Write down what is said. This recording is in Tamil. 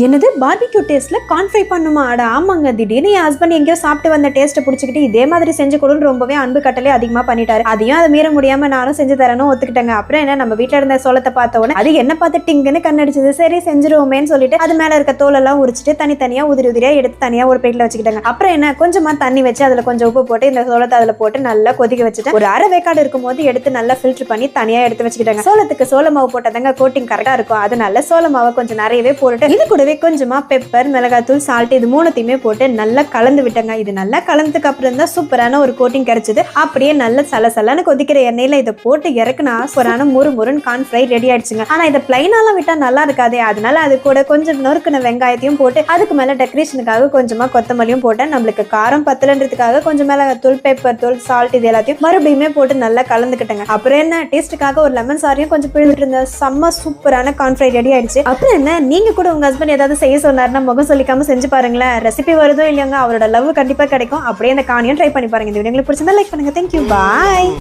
என்னது? பார்பிக்யூ டேஸ்ட்ல கார்ன் ஃப்ரை பண்ணுமா? அட ஆமாங்க. திடீர்னு என் ஹஸ்பண்ட் எங்கேயோ சாப்பிட்டு வந்த டேஸ்ட்டை பிடிச்சிக்கிட்டு இதே மாதிரி செஞ்சு கொடுன்னு ரொம்பவே அன்பு கட்டலே அதிகமாக பண்ணிட்டாரு. அதையும் அதை மீற முடியாம நானும் செஞ்சு தரணும் ஒத்துக்கிட்டேங்க. அப்புறம் என்ன? நம்ம வீட்டில் இருந்த சோளத்தை பார்த்த உடனே அது என்ன பார்த்து டிங்குன்னு கண்ணடிச்சது? சரி செஞ்சிருவோமேன்னு சொல்லிட்டு அது மேல இருக்க தோலெல்லாம் உரிச்சிட்டு தனித்தனியா உதிரி உதிரியா எடுத்து தனியா ஒரு பிளேட்ல வச்சுக்கிட்டாங்க. அப்புறம் என்ன? கொஞ்சமா தண்ணி வச்சு அதுல கொஞ்சம் உப்பு போட்டு இந்த சோளத்தை அதுல போட்டு நல்லா கொதிக்க வச்சுட்டு ஒரு அரை வேக்காடு இருக்கும்போது எடுத்து நல்லா ஃபில்டர் பண்ணி தனியா எடுத்து வச்சுக்கிட்டாங்க. சோளத்துக்கு சோள மாவு போட்டதாங்க கோட்டிங் கரெக்டா இருக்கும். அதனால சோள மாவை கொஞ்சம் நிறையவே போட்டு இது கூடவே கொஞ்சமா பெப்பர் மிளகாத்தூள் சால்ட் இது மூணுத்தையுமே போட்டு நல்லா கலந்து விட்டங்க. இது நல்லா கலந்ததுக்கு அப்புறம் தான் சூப்பரான ஒரு கோட்டிங் கிடைச்சது. அப்படியே நல்ல சலசலன்னு கொதிக்கிற எண்ணெயில இதை போட்டு இறக்குனா சூப்பரான முறு முருன்னு கார்ன் ஃப்ரை ரெடி ஆயிடுச்சுங்க. ஆனா இதை பிளைனாலாம் விட்டா நல்லா இருக்காதே. அதனால அது கூட கொஞ்சம் நொறுக்குன வெங்காயத்தையும் போட்டு அதுக்கு மேல டெக்கரேஷனுக்காக கொஞ்சமா கொத்தமல்லியும் போட்டேன். நம்மளுக்கு காரம் பத்தலன்றதுக்காக கொஞ்சம் மிளகாத்தூள் பெப்பர் தூள் சால்ட் இது எல்லாத்தையும் மறுபடியுமே போட்டு நல்லா கலந்துக்கிட்டேங்க. அப்புறம் என்ன டேஸ்ட்டுக்காக ஒரு லெமன் சாரியும் கொஞ்சம் பிழிஞ்சிட்டு இருந்தேன். செம்ம சூப்பரான கார்ன் ஃப்ரை ரெடி ஆயிடுச்சு. அப்புறம் என்ன நீங்க கூட உங்க ஹஸ்பண்ட் ஏதாவது செய்ய சொன்னார்னா முகம் சொல்லிக்காம செஞ்சு பாருங்களேன். ரெசிபி வருதோ இல்லையாங்க அவரோட லவ் கண்டிப்பாக கிடைக்கும். அப்படியே அந்த காணியும் ட்ரை பண்ணி பாருங்க. இந்த வீடியோ உங்களுக்கு பிடிச்சிருந்தா லைக் பண்ணுங்க. Thank you bye